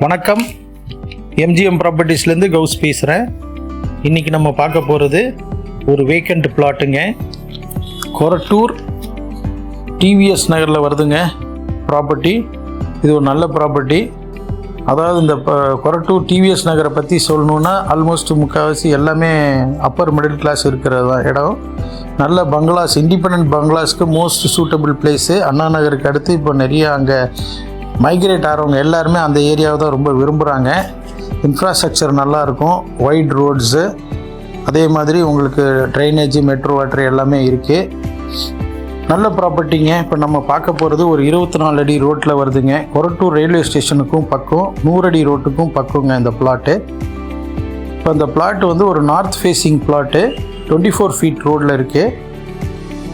வணக்கம். எம்ஜிஎம் ப்ராப்பர்ட்டிஸ்லேருந்து கவுஸ் பேசுகிறேன் இன்றைக்கி நம்ம பார்க்க போகிறது ஒரு வேக்கண்ட் பிளாட்டுங்க கொரட்டூர் டிவிஎஸ் நகரில் வருதுங்க. ப்ராப்பர்ட்டி இது ஒரு நல்ல ப்ராப்பர்ட்டி அதாவது இந்த ப- கொரட்டூர் டிவிஎஸ் நகரை பற்றி சொல்லணுன்னா ஆல்மோஸ்ட் முக்கால்வாசி எல்லாமே அப்பர் மிடில் கிளாஸ் இருக்கிறது தான் இடம். நல்ல பங்களாஸ் இண்டிபெண்ட் பங்களாஸ்க்கு மோஸ்ட் சூட்டபிள் பிளேஸு அண்ணா நகருக்கு அடுத்து இப்போ நிறைய அங்கே மைக்ரேட் ஆகிறவங்க எல்லாருமே அந்த ஏரியாவை தான் ரொம்ப விரும்புகிறாங்க இன்ஃப்ராஸ்ட்ரக்சர் நல்லாயிருக்கும் ஒயிட் ரோட்ஸு அதே மாதிரி உங்களுக்கு ட்ரைனேஜ் மெட்ரோ வாட்டர் எல்லாமே இருக்குது நல்ல ப்ராப்பர்ட்டிங்க இப்போ நம்ம பார்க்க போகிறது ஒரு இருபத்தி நாலு அடி ரோட்டில் வருதுங்க. கொரட்டூர் ரயில்வே ஸ்டேஷனுக்கும் பக்கம் நூறடி ரோட்டுக்கும் பக்கங்க இந்த பிளாட்டு இப்போ இந்த பிளாட் வந்து ஒரு north facing plot twenty four feet ரோட்டில் இருக்குது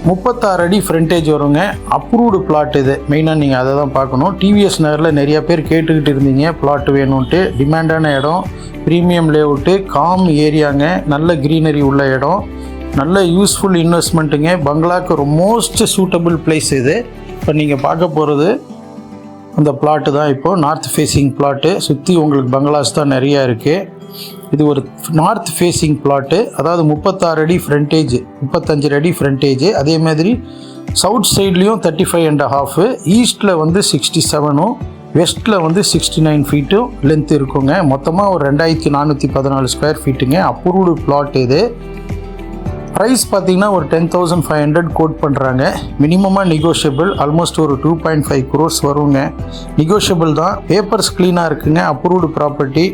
முப்பத்தாறு அடி ஃப்ரண்டேஜ் வருங்க. அப்ரூவ்டு பிளாட் இது. மெயினாக நீங்கள் அதை தான் பார்க்கணும். டிவிஎஸ் நகரில் நிறைய பேர் கேட்டுக்கிட்டு இருந்தீங்க. பிளாட் வேணும்ன்ட்டு. டிமாண்டான இடம் ப்ரீமியம் லேஅவுட்டு காம் ஏரியாங்க நல்ல க்ரீனரி உள்ள இடம். நல்ல யூஸ்ஃபுல் இன்வெஸ்ட்மெண்ட்டுங்க பங்களாக்கு ஒரு மோஸ்ட் சூட்டபிள் பிளேஸ் இது. இப்போ நீங்கள் பார்க்க போகிறது அந்த பிளாட்டு தான் இப்போது நார்த் ஃபேஸிங் பிளாட்டு சுற்றி உங்களுக்கு பங்களாஸ் தான் நிறையா இருக்குது இது ஒரு நார்த் ஃபேஸிங் பிளாட்டு அதாவது முப்பத்தாறு அடி ஃப்ரண்டேஜ் முப்பத்தஞ்சு அடி ஃப்ரண்டேஜ் அதே மாதிரி சவுத் சைட்லேயும் தேர்ட்டி ஃபைவ் அண்ட் ஹாஃபு ஈஸ்ட்டில் வந்து சிக்ஸ்டி செவனும் வெஸ்ட்டில் வந்து சிக்ஸ்டி நைன் ஃபீட்டும் லென்த் இருக்குங்க. மொத்தமாக ஒரு ரெண்டாயிரத்தி நானூற்றி பதினாலு ஸ்கொயர் ஃபீட்டுங்க அப்ரூவ்டு பிளாட் இது. ப்ரைஸ் பார்த்தீங்கன்னா ஒரு ten thousand five hundred quote பண்ணுறாங்க மினிமமாக நெகோஷியபிள் ஆல்மோஸ்ட் ஒரு டூ பாயிண்ட் ஃபைவ் குரோர்ஸ் வருங்க. நெகோஷியபிள் தான். பேப்பர்ஸ் க்ளீனாக இருக்குங்க. அப்ரூவ்டு ப்ராப்பர்ட்டி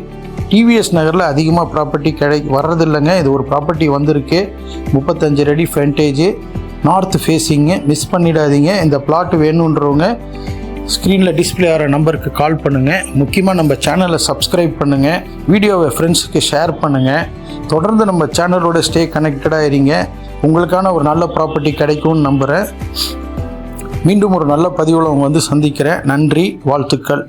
டிவிஎஸ் நகரில் அதிகமாக ப்ராப்பர்ட்டி கிடை வர்றதில்லைங்க. இது ஒரு ப்ராப்பர்ட்டி வந்திருக்கு. முப்பத்தஞ்சு ready frontage north facing miss பண்ணிடாதீங்க. இந்த பிளாட் வேணுன்றவங்க ஸ்க்ரீனில் டிஸ்ப்ளே ஆகிற நம்பருக்கு கால் பண்ணுங்கள் முக்கியமாக நம்ம சேனலை சப்ஸ்கிரைப் பண்ணுங்கள் வீடியோவை ஃப்ரெண்ட்ஸுக்கு ஷேர் பண்ணுங்கள் தொடர்ந்து நம்ம சேனலோட ஸ்டே கனெக்டடாக இருங்க. உங்களுக்கான ஒரு நல்ல ப்ராப்பர்ட்டி கிடைக்கும்னு நம்புகிறேன் மீண்டும் ஒரு நல்ல பதிவில் அவங்க வந்து சந்திக்கிறேன். நன்றி வாழ்த்துக்கள்.